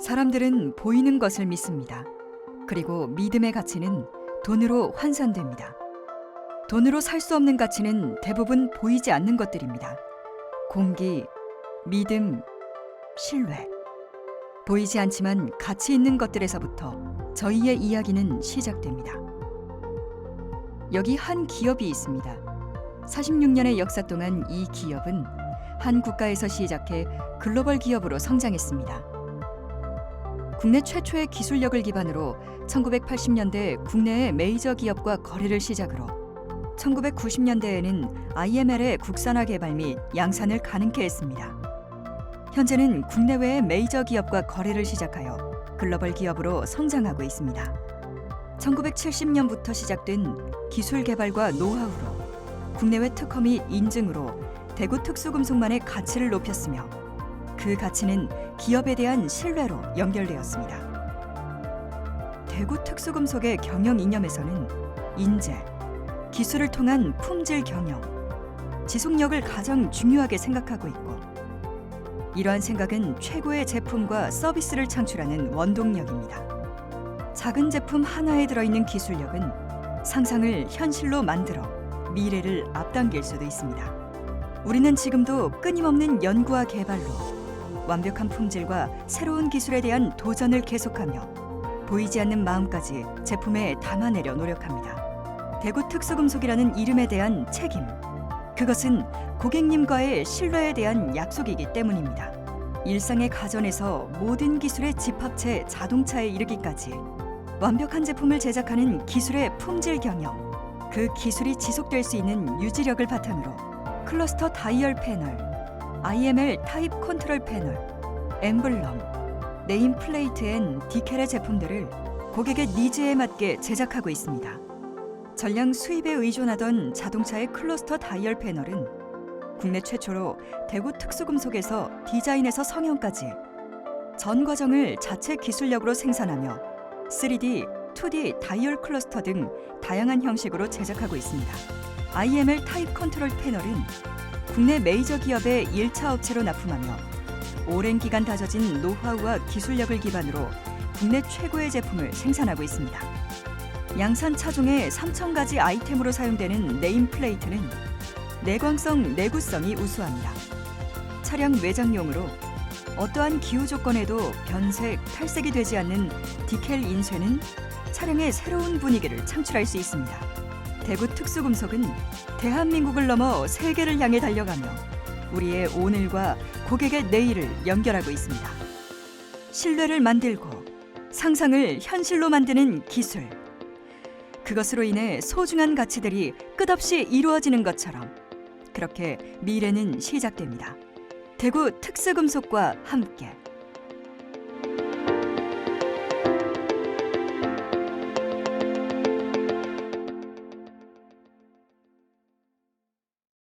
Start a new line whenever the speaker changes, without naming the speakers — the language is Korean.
사람들은 보이는 것을 믿습니다. 그리고 믿음의 가치는 돈으로 환산됩니다. 돈으로 살 수 없는 가치는 대부분 보이지 않는 것들입니다. 공기, 믿음, 신뢰. 보이지 않지만 가치 있는 것들에서부터 저희의 이야기는 시작됩니다. 여기 한 기업이 있습니다. 46년의 역사 동안 이 기업은 한 국가에서 시작해 글로벌 기업으로 성장했습니다. 국내 최초의 기술력을 기반으로 1980년대 국내의 메이저 기업과 거래를 시작으로 1990년대에는 IML의 국산화 개발 및 양산을 가능케 했습니다. 현재는 국내외의 메이저 기업과 거래를 시작하여 글로벌 기업으로 성장하고 있습니다. 1970년부터 시작된 기술 개발과 노하우로 국내외 특허 및 인증으로 대구 특수금속만의 가치를 높였으며 그 가치는 기업에 대한 신뢰로 연결되었습니다. 대구 특수금속의 경영 이념에서는 인재, 기술을 통한 품질 경영, 지속력을 가장 중요하게 생각하고 있고 이러한 생각은 최고의 제품과 서비스를 창출하는 원동력입니다. 작은 제품 하나에 들어있는 기술력은 상상을 현실로 만들어 미래를 앞당길 수도 있습니다. 우리는 지금도 끊임없는 연구와 개발로 완벽한 품질과 새로운 기술에 대한 도전을 계속하며 보이지 않는 마음까지 제품에 담아내려 노력합니다. 대구 특수금속이라는 이름에 대한 책임. 그것은 고객님과의 신뢰에 대한 약속이기 때문입니다. 일상의 가전에서 모든 기술의 집합체 자동차에 이르기까지 완벽한 제품을 제작하는 기술의 품질 경영. 그 기술이 지속될 수 있는 유지력을 바탕으로 클러스터 다이얼 패널, IML 타입 컨트롤 패널, 엠블럼, 네임 플레이트 앤 디켈의 제품들을 고객의 니즈에 맞게 제작하고 있습니다. 전량 수입에 의존하던 자동차의 클러스터 다이얼 패널은 국내 최초로 대구 특수금속에서 디자인에서 성형까지 전 과정을 자체 기술력으로 생산하며 3D, 2D 다이얼 클러스터 등 다양한 형식으로 제작하고 있습니다. IML 타입 컨트롤 패널은 국내 메이저 기업의 1차 업체로 납품하며 오랜 기간 다져진 노하우와 기술력을 기반으로 국내 최고의 제품을 생산하고 있습니다. 양산 차종의 3,000가지 아이템으로 사용되는 네임 플레이트는 내광성, 내구성이 우수합니다. 차량 외장용으로 어떠한 기후 조건에도 변색, 탈색이 되지 않는 디켈 인쇄는 차량의 새로운 분위기를 창출할 수 있습니다. 대구 특수금속은 대한민국을 넘어 세계를 향해 달려가며 우리의 오늘과 고객의 내일을 연결하고 있습니다. 신뢰를 만들고 상상을 현실로 만드는 기술. 그것으로 인해 소중한 가치들이 끝없이 이루어지는 것처럼 그렇게 미래는 시작됩니다. 대구 특수금속과 함께